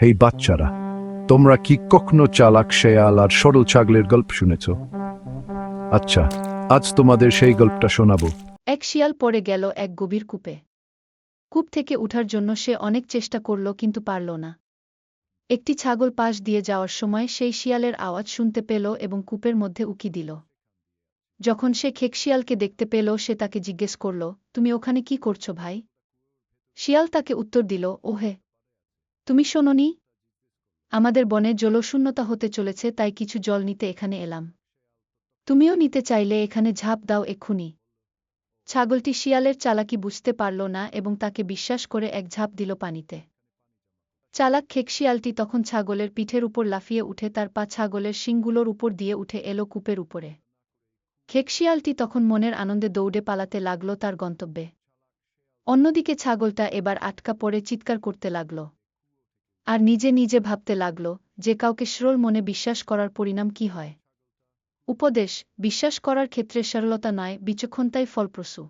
এই বাচ্চারা, তোমরা কি কখনো চালাক শেয়াল আর সরল ছাগলের গল্প শুনেছ? আচ্ছা আজ তোমাদের সেই গল্পটা শোনাবো। এক শিয়াল পড়ে গেল এক গভীর কূপে। কূপ থেকে উঠার জন্য সে অনেক চেষ্টা করল কিন্তু পারল না। একটি ছাগল পাশ দিয়ে যাওয়ার সময় সেই শিয়ালের আওয়াজ শুনতে পেল এবং কূপের মধ্যে উকি দিল। যখন সে খেক শিয়ালকে দেখতে পেল, সে তাকে জিজ্ঞেস করল, তুমি ওখানে কি করছ ভাই? শিয়াল তাকে উত্তর দিল, ওহে তুমি শোনোনি? আমাদের বনে জলশূন্যতা হতে চলেছে, তাই কিছু জল নিতে এখানে এলাম। তুমিও নিতে চাইলে এখানে ঝাঁপ দাও এক্ষুনি। ছাগলটি শিয়ালের চালাকি বুঝতে পারল না এবং তাকে বিশ্বাস করে এক ঝাঁপ দিল পানিতে। চালাক খেক শিয়ালটি তখন ছাগলের পিঠের উপর লাফিয়ে উঠে, তার পা ছাগলের শিংগুলোর উপর দিয়ে উঠে এলো কূপের উপরে। খেক শিয়ালটি তখন মনের আনন্দে দৌড়ে পালাতে লাগল তার গন্তব্যে। অন্যদিকে ছাগলটা এবার আটকা পড়ে চিৎকার করতে লাগল। আর নিজে নিজে ভাবতে লাগল যে কাউকে সরল মনে বিশ্বাস করার পরিণাম কি হয়। উপদেশ, বিশ্বাস করার ক্ষেত্রে সরলতা নয়, বিচক্ষণতাই ফলপ্রসূ।